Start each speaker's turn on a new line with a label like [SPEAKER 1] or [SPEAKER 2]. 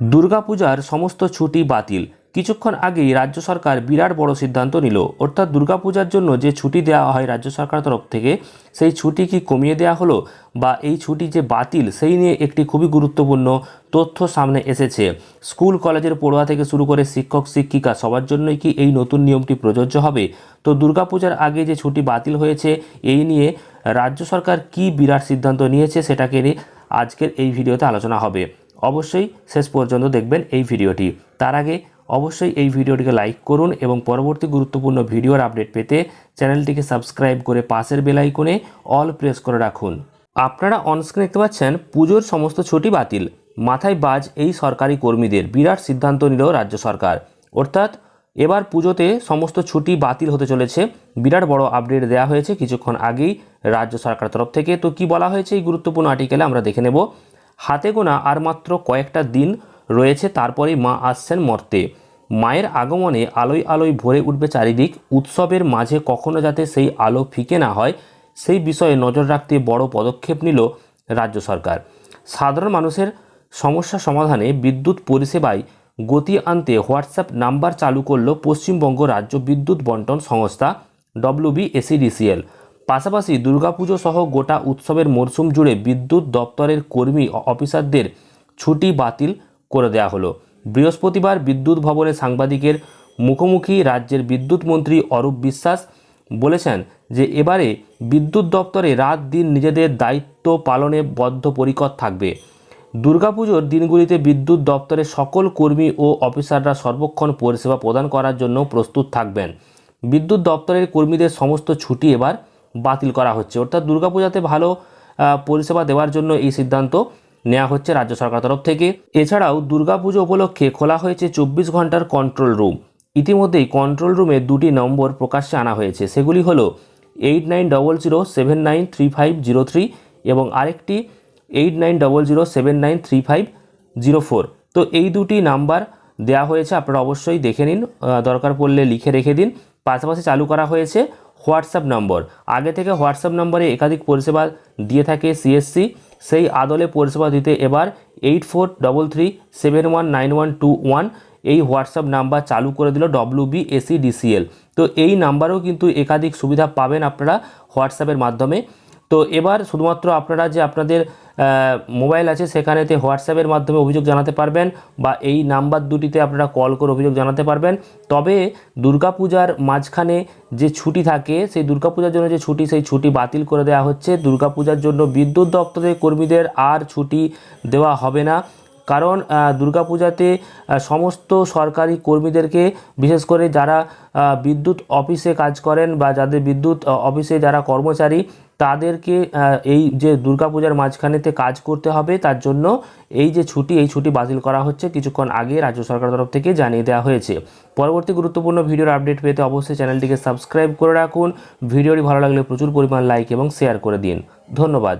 [SPEAKER 1] দুর্গাপূজার সমস্ত ছুটি বাতিল। কিছুক্ষণ আগেই রাজ্য সরকার বিরাট বড় সিদ্ধান্ত নিল। অর্থাৎ দুর্গাপূজার জন্য যে ছুটি দেওয়া হয় রাজ্য সরকার তরফ থেকে, সেই ছুটি কি কমিয়ে দেওয়া হলো? বা এই ছুটি যে বাতিল, সেই নিয়ে একটি খুবই গুরুত্বপূর্ণ তথ্য সামনে এসেছে। স্কুল, কলেজের পড়ুয়া থেকে শুরু করে শিক্ষক, শিক্ষিকা, সবার জন্যই কি এই নতুন নিয়মটি প্রযোজ্য হবে? তো দুর্গাপূজার আগে যে ছুটি বাতিল হয়েছে, এই নিয়ে রাজ্য সরকার কি বিরাট সিদ্ধান্ত নিয়েছে, সেটাকে নিয়ে আজকের এই ভিডিওতে আলোচনা হবে। অবশ্যই শেষ পর্যন্ত দেখবেন এই ভিডিওটি। তার আগে অবশ্যই এই ভিডিওটিকে লাইক করুন এবং পরবর্তী গুরুত্বপূর্ণ ভিডিওর আপডেট পেতে চ্যানেলটিকে সাবস্ক্রাইব করে পাশের বেল আইকনে অল প্রেস করে রাখুন। আপনারা অনস্ক্রিন দেখতে পাচ্ছেন, পুজোর সমস্ত ছুটি বাতিল। মাথায় বাজ এই সরকারি কর্মীদের, বিরাট সিদ্ধান্ত নিল রাজ্য সরকার। অর্থাৎ এবার পুজোতে সমস্ত ছুটি বাতিল হতে চলেছে। বিরাট বড় আপডেট দেওয়া হয়েছে কিছুক্ষণ আগেই রাজ্য সরকার তরফ থেকে। তো কি বলা হয়েছে এই গুরুত্বপূর্ণ আর্টিকেলে আমরা দেখে নেব। হাতে গোনা আর মাত্র কয়েকটা দিন রয়েছে তারপরেই মা আসছেন মর্তে। মায়ের আগমনে আলোয় আলোয় ভরে উঠবে চারিদিক। উৎসবের মাঝে কখনো যাতে সেই আলো ফিকে না হয়, সেই বিষয়ে নজর রাখতে বড় পদক্ষেপ নিল রাজ্য সরকার। সাধারণ মানুষের সমস্যা সমাধানে বিদ্যুৎ পরিষেবায় গতি আনতে হোয়াটসঅ্যাপ নাম্বার চালু করল পশ্চিমবঙ্গ রাজ্য বিদ্যুৎ বন্টন সংস্থা ডব্লিউবিএসিডিসিএল পাশাপাশি দুর্গাপুজো সহ গোটা উৎসবের মরশুম জুড়ে বিদ্যুৎ দপ্তরের কর্মী অফিসারদের ছুটি বাতিল করে দেওয়া হলো। বৃহস্পতিবার বিদ্যুৎ ভবনে সাংবাদিকের মুখোমুখি রাজ্যের বিদ্যুৎ মন্ত্রী অরূপ বিশ্বাস বলেছেন যে এবারে বিদ্যুৎ দপ্তরে রাত দিন নিজেদের দায়িত্ব পালনে বদ্ধপরিকর থাকবে। দুর্গাপুজোর দিনগুলিতে বিদ্যুৎ দপ্তরের সকল কর্মী ও অফিসাররা সর্বক্ষণ পরিষেবা প্রদান করার জন্য প্রস্তুত থাকবেন। বিদ্যুৎ দপ্তরের কর্মীদের সমস্ত ছুটি এবার বাতিল করা হচ্ছে। অর্থাৎ দুর্গাপূজাতে ভালো পরিষেবা দেওয়ার জন্য এই সিদ্ধান্ত নেওয়া হচ্ছে রাজ্য সরকার তরফ থেকে। এছাড়াও দুর্গাপুজো উপলক্ষে খোলা হয়েছে চব্বিশ ঘণ্টার কন্ট্রোল রুম ইতিমধ্যেই কন্ট্রোল রুমে দুটি নম্বর প্রকাশ্যে আনা হয়েছে। সেগুলি হলো eight nine double zero seven nine three five zero three এবং আরেকটি eight nine double zero seven nine three five zero four তো এই দুটি নাম্বার দেওয়া হয়েছে, আপনারা অবশ্যই দেখে নিন। দরকার পড়লে লিখে রেখে দিন। পাশাপাশি চালু করা হয়েছে হোয়াটসঅ্যাপ নম্বর। আগে থেকে হোয়াটসঅ্যাপ নম্বরে একাধিক পরিষেবা দিয়ে থাকে সিএসসি সেই আদলে পরিষেবা দিতে এবার eight four double three seven one nine one two one এই হোয়াটসঅ্যাপ নাম্বার চালু করে দিল ডব্লিউবি এসি ডিসিএল তো এই নাম্বারেও কিন্তু একাধিক সুবিধা পাবেন আপনারা হোয়াটসঅ্যাপের মাধ্যমে। তো এবার শুধুমাত্র আপনারা যে আপনাদের মোবাইল আছে সেখানেতে হোয়াটসঅ্যাপের মাধ্যমে অভিযোগ জানাতে পারবেন বা এই নাম্বার দুটিতে আপনারা কল করে অভিযোগ জানাতে পারবেন। তবে দুর্গাপূজার মাঝখানে যে ছুটি থাকে, সেই দুর্গাপূজার জন্য যে ছুটি, সেই ছুটি বাতিল করে দেওয়া হচ্ছে। দুর্গাপূজার জন্য বিদ্যুৎ দপ্তরের কর্মীদের আর ছুটি দেওয়া হবে না। কারণ দুর্গাপূজাতে সমস্ত সরকারি কর্মীদেরকে, বিশেষ করে যারা বিদ্যুৎ অফিসে কাজ করেন বা যাদের বিদ্যুৎ অফিসে যারা কর্মচারী, তাদেরকে এই যে দুর্গাপূজার মাঝখানেতে কাজ করতে হবে, তার জন্য এই যে ছুটি, এই ছুটি বাতিল করা হচ্ছে, কিছুক্ষণ আগে রাজ্য সরকার তরফ থেকে জানিয়ে দেওয়া হয়েছে। পরবর্তী গুরুত্বপূর্ণ ভিডিওর আপডেট পেতে অবশ্যই চ্যানেলটিকে সাবস্ক্রাইব করে রাখুন। ভিডিওটি ভালো লাগলে প্রচুর পরিমাণ লাইক এবং শেয়ার করে দিন। ধন্যবাদ।